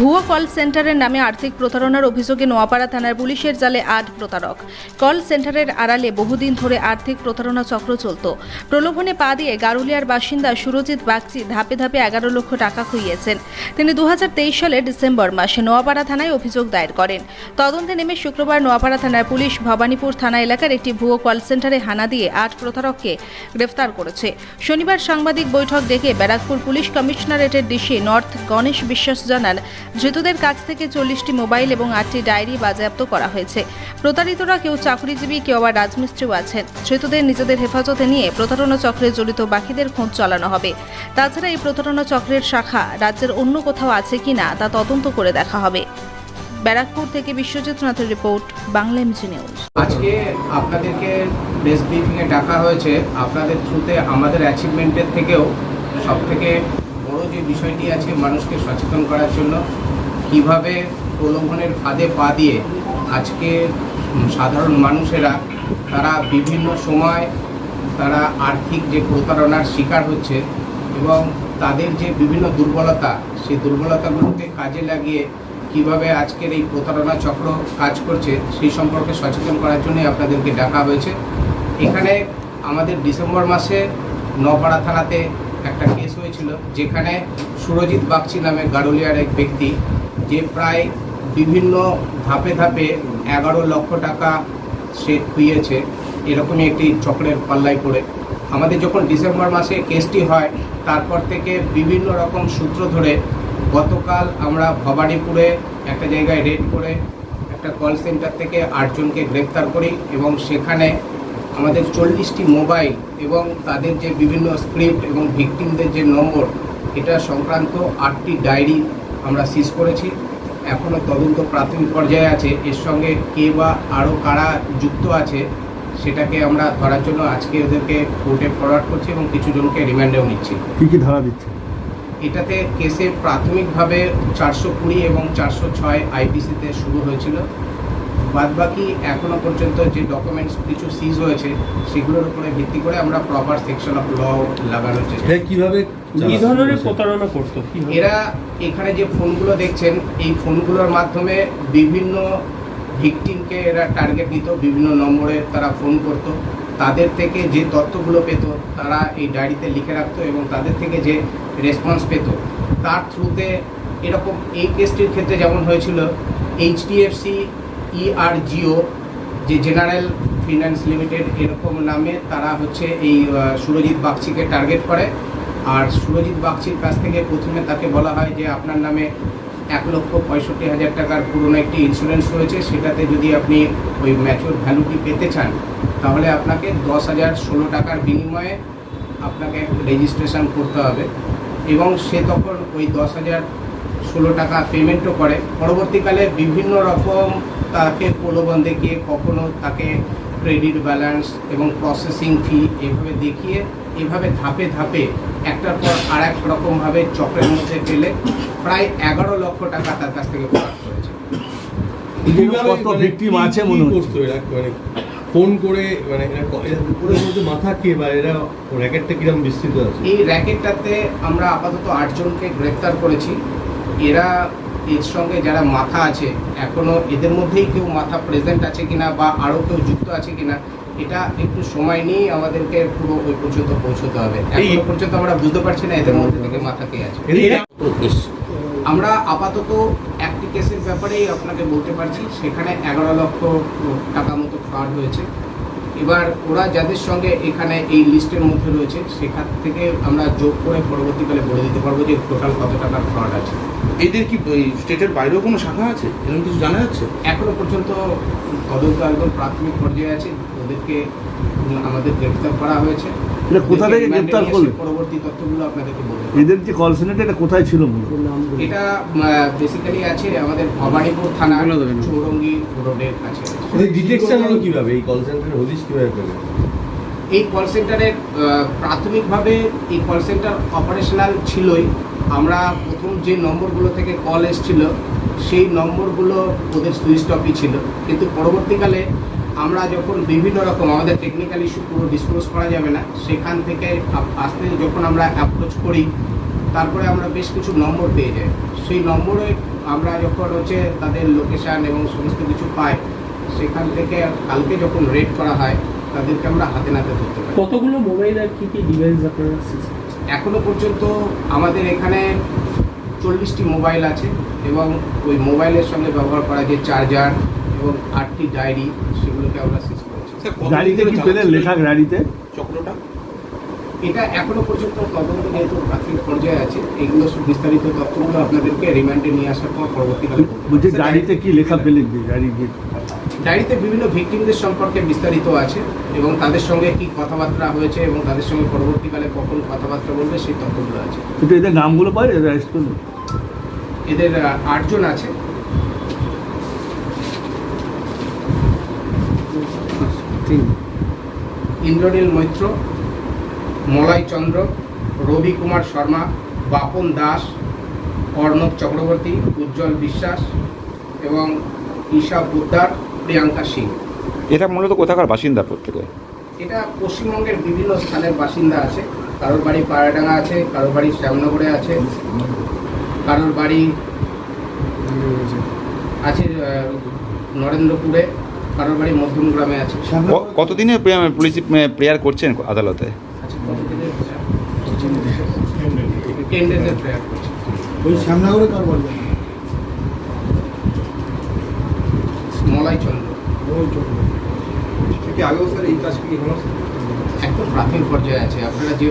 ভুয়ো কল সেন্টারের নামে আর্থিক প্রতারণার অভিযোগে নোয়াপাড়া থানার পুলিশের জালে আট প্রতারক। কল সেন্টারের আড়ালে বহুদিন ধরে আর্থিক প্রতারণা চক্র চলত। প্রলোভনে পা দিয়ে গারুলিয়ার বাসিন্দা সুরজিৎ বাগচি ধাপে ধাপে এগারো লক্ষ টাকা খুইয়েছেন। তিনি দুহাজার তেইশ সালের ডিসেম্বর মাসে নোয়াপাড়া থানায় অভিযোগ দায়ের করেন। তদন্তে নেমে শুক্রবার নোয়াপাড়া থানার পুলিশ ভবানীপুর থানা এলাকার একটি ভুয়ো কল সেন্টারে হানা দিয়ে আট প্রতারককে গ্রেফতার করেছে। শনিবার সাংবাদিক বৈঠক ডেকে ব্যারাকপুর পুলিশ কমিশনারেটের ডিসি নর্থ গণেশ বিশ্বাস জানান ধৃতদের কাছ থেকে চল্লিশটি মোবাইল এবং আটটি ডায়েরি বাজেয়াপ্ত করা হয়েছে। প্রতারিতরা কেউ চাকরিজীবী, কেউ আবার রাজমিস্ত্রিও আছেন। ধৃতদের নিজেদের হেফাজতে নিয়ে প্রতারণা চক্রে জড়িত বাকিদের খোঁজ চালানো হবে। তাছাড়া এই প্রতারণা চক্রের শাখা রাজ্যের অন্য কোথাও আছে কিনা তা তদন্ত করে দেখা হবে। ব্যারাকপুর থেকে বিশ্বজিৎ নাথের রিপোর্ট, বাংলা এমজি নিউজ আজকে আপনাদেরকে প্রেস ব্রিফিংয়ে ডাকা হয়েছে। আপনাদের থ্রুতে আমাদের অ্যাচিভমেন্টের থেকেও সব থেকে যে বিষয়টি আছে মানুষকে সচেতন করার জন্য, কীভাবে প্রলোভনের ফাঁদে পা দিয়ে আজকে সাধারণ মানুষেরা, তারা বিভিন্ন সময় তারা আর্থিক যে প্রতারণার শিকার হচ্ছে এবং তাদের যে বিভিন্ন দুর্বলতা, সেই দুর্বলতাগুলোকে কাজে লাগিয়ে কীভাবে আজকের এই প্রতারণা চক্র কাজ করছে, সেই সম্পর্কে সচেতন করার জন্যই আপনাদেরকে ডাকা হয়েছে। এখানে আমাদের ডিসেম্বর মাসে নপাড়া থানাতে হয়েছিল, যেখানে সুরজিৎ বাগচি নামে গাড়ুলিয়ার এক ব্যক্তি, যে প্রায় বিভিন্ন ধাপে ধাপে এগারো লক্ষ টাকা সে খুইয়েছে, এরকমই একটি চক্রের পাল্লায় পড়ে। আমাদের যখন ডিসেম্বর মাসে কেসটি হয়, তারপর থেকে বিভিন্ন রকম সূত্র ধরে গতকাল আমরা ভবানীপুরে একটা জায়গায় রেড করে একটা কল সেন্টার থেকে আটজনকে গ্রেপ্তার করি এবং সেখানে আমাদের চল্লিশটি মোবাইল এবং তাদের যে বিভিন্ন স্ক্রিপ্ট এবং ভিকটিমদের যে নম্বর এটা সংক্রান্ত আটটি ডায়েরি আমরা সিজ করেছি। এখনও তদন্ত প্রাথমিক পর্যায়ে আছে। এর সঙ্গে কে বা আরও কারা যুক্ত আছে সেটাকে আমরা ধরার জন্য আজকে ওদেরকে কোর্টে ফরওয়ার্ড করছি এবং কিছু জনকে রিমান্ডেও নিচ্ছি। কি কি ধারা দিচ্ছে? এটাতে কেসে প্রাথমিকভাবে চারশো কুড়ি এবং চারশো ছয় আইপিসিতে শুরু হয়েছিল। বাদবাকি এখনও পর্যন্ত যে ডকুমেন্টস কিছু সিজ হয়েছে সেগুলোর উপরে ভিত্তি করে আমরা প্রপার সেকশন অফ ল লাগানোর চেষ্টা কীভাবে কি ধরনের প্রতারণা করতো? এরা এখানে যে ফোনগুলো দেখছেন এই ফোনগুলোর মাধ্যমে বিভিন্ন ভিকটিমকে এরা টার্গেট দিত বিভিন্ন নম্বরে তারা ফোন করত। তাদের থেকে যে তথ্যগুলো পেত তারা এই ডায়েরিতে লিখে রাখতো এবং তাদের থেকে যে রেসপন্স পেত তার থ্রুতে এরকম এই কেসটির ক্ষেত্রে যেমন হয়েছিল এইচডিএফসি ইআরজিও E যে জেনারেল ফিনান্স লিমিটেড এরকম নামে তারা হচ্ছে এই সুরজিৎ বাগচিকে টার্গেট করে। আর সুরজিৎ বাগচির কাছ থেকে প্রথমে তাকে বলা হয় যে আপনার নামে এক লক্ষ পঁয়ষট্টি হাজার টাকার পুরনো একটি ইন্স্যুরেন্স রয়েছে, সেটাতে যদি আপনি ওই ম্যাচুর ভ্যালুটি পেতে চান, তাহলে আপনাকে দশ হাজার ষোলো টাকার বিনিময়ে আপনাকে রেজিস্ট্রেশন করতে হবে। এবং সে তখন ওই দশ হাজার ষোলো টাকা পেমেন্টও করে। পরবর্তীকালে বিভিন্ন রকম তাকে প্রলোভন দেখিয়ে কখনো তাকে ক্রেডিট ব্যালেন্স এবং প্রসেসিং ফি এভাবে দেখিয়ে এভাবে ধাপে ধাপে একটার পর আর এক রকমভাবে চক্রের মধ্যে ফেলে প্রায় এগারো লক্ষ টাকা তার কাছ থেকে করেছে। আছে মনে করতো এরা? মানে ফোন করে মানে মাথা কে বা এরা র্যাকেটটা কীরকম বিস্তৃত আছে? এই র্যাকেটটাতে আমরা আপাতত আটজনকে গ্রেপ্তার করেছি। এরা এর সঙ্গে যারা মাথা আছে এখনও এদের মধ্যেই কেউ মাথা প্রেজেন্ট আছে কিনা বা আরও কেউ যুক্ত আছে কিনা এটা একটু সময় নিয়েই আমাদেরকে পুরো ওই পর্যন্ত পৌঁছতে হবে। এখনও পর্যন্ত আমরা বুঝতে পারছি না এদের মধ্যে থেকে মাথা কে আছে। আমরা আপাতত একটি কেসের ব্যাপারেই আপনাকে বলতে পারছি সেখানে এগারো লক্ষ টাকা মতো ফ্রড হয়েছে। এবার ওরা যাদের সঙ্গে এখানে এই লিস্টের মধ্যে রয়েছে সেখান থেকে আমরা যোগ করে পরবর্তীকালে বলে দিতে পারব যে টোটাল কত টাকার ফ্রড আছে। এদের কি স্টেটের বাইরেও কোনো শাখা আছে? এরকম কিছু জানা যাচ্ছে? এখনও পর্যন্ত তদন্ত একদম প্রাথমিক পর্যায়ে আছে। ওদেরকে আমাদের গ্রেফতার করা হয়েছে। এটা কোথা থেকে গ্রেপ্তার রিমান্ডে নিয়ে করলে? এসে পরবর্তী তথ্যগুলো আপনাদেরকে বলব এদের যে কল সেন্টার এটা কোথায় ছিল মূলত? এটা বেসিক্যালি আছে আমাদের ভবানীপুর থানা চৌরঙ্গি রোডের কাছে। ডিটেকশন হলো কীভাবে? এই কল সেন্টারের হদিশ কীভাবে পেলে? এই কল সেন্টারের প্রাথমিকভাবে এই কল সেন্টার অপারেশনাল ছিলই। আমরা প্রথম যে নম্বরগুলো থেকে কল এসেছিল সেই নম্বরগুলো ওদের সুইচ অফই ছিল। কিন্তু পরবর্তীকালে আমরা যখন বিভিন্ন রকম আমাদের টেকনিক্যাল ইস্যু পুরো ডিসক্লোজ করা যাবে না সেখান থেকে আস্তে যখন আমরা অ্যাপ্রোচ করি তারপরে আমরা বেশ কিছু নম্বর পেয়ে যাই সেই নম্বরে আমরা যখন হচ্ছে তাদের লোকেশান এবং সমস্ত কিছু পাই সেখান থেকে কালকে যখন রেড করা হয় তাদেরকে আমরা হাতে নাতে ধরতে পারি কতগুলো মোবাইল আর কি কি ডিভাইস আপনারা seize করেছেন? এখনও পর্যন্ত আমাদের এখানে চল্লিশটি মোবাইল আছে এবং ওই মোবাইলের সঙ্গে ব্যবহার করা যে চার্জার এবং আটটি ডায়েরি সেগুলোকে আমরা সিজ করেছি। কি পেলেন লেখা গাড়িতে চক্রটা? এটা এখনও পর্যন্ত তদন্ত যেহেতু প্রাথমিক পর্যায়ে আছে এগুলো সব বিস্তারিত তথ্যগুলো আপনাদেরকে রিমান্ডে নিয়ে আসার পর পরবর্তীকালে। বলছি গাড়িতে কি লেখা পেলেন যে ডায়েরিতে বিভিন্ন ভিকটিমদের সম্পর্কে বিস্তারিত আছে এবং তাদের সঙ্গে কি কথাবার্তা হয়েছে এবং তাদের সঙ্গে পরবর্তীকালে কখন কথাবার্তা বলবে সেই তথ্যগুলো আছে। কিন্তু এদের নামগুলো পাই এদের এদের আটজন আছে। ইন্দ্রনীল মৈত্র মলয় চন্দ্র রবি কুমার শর্মা বাপন দাস অর্ণব চক্রবর্তী উজ্জ্বল বিশ্বাস এবং ঈশা বুদ্দার প্রিয়াঙ্কা সিং। এটা মূলত কোথাকার বাসিন্দা প্রত্যেকে? এটা পশ্চিমবঙ্গের বিভিন্ন স্থানের বাসিন্দা আছে। কারোর বাড়ি পায়রাডাঙ্গা আছে কারোর বাড়ি শ্যামনগরে আছে কারোর বাড়ি আছে নরেন্দ্রপুরে কারোর বাড়ি মধ্যমগ্রামে আছে। কতদিনে পুলিশ প্রেয়ার করছেন আদালতে? টেন ডেজের ওই শ্যামনগরে কার বাড়ি মলয় চন্দ্র। আগেও স্যার এই কাজ কি হলো? একদম প্রাথমিক পর্যায়ে আছে। আপনারা যে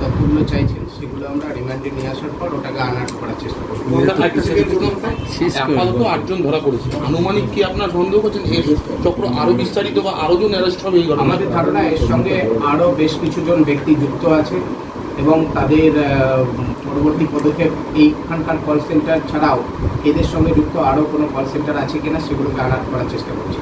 তথ্যগুলো চাইছেন সেগুলো আমরা রিমান্ডে নিয়ে আসার পর ওটাকে আনার করার চেষ্টা করব। আপাতত আটজন ধরা পড়েছে। আনুমানিক কি আপনার সন্দেহ করছেন এর চক্র আরও বিস্তারিত বা আরও জন অ্যারেস্ট হবে আমাদের ধারণা এর সঙ্গে আরও বেশ কিছুজন ব্যক্তি যুক্ত আছে এবং তাদের পরবর্তী পদক্ষেপ এইখানকার কল সেন্টার ছাড়াও এদের সঙ্গে যুক্ত আরও কোনো কল সেন্টার আছে কিনা সেগুলোকে আনার করার চেষ্টা করছি।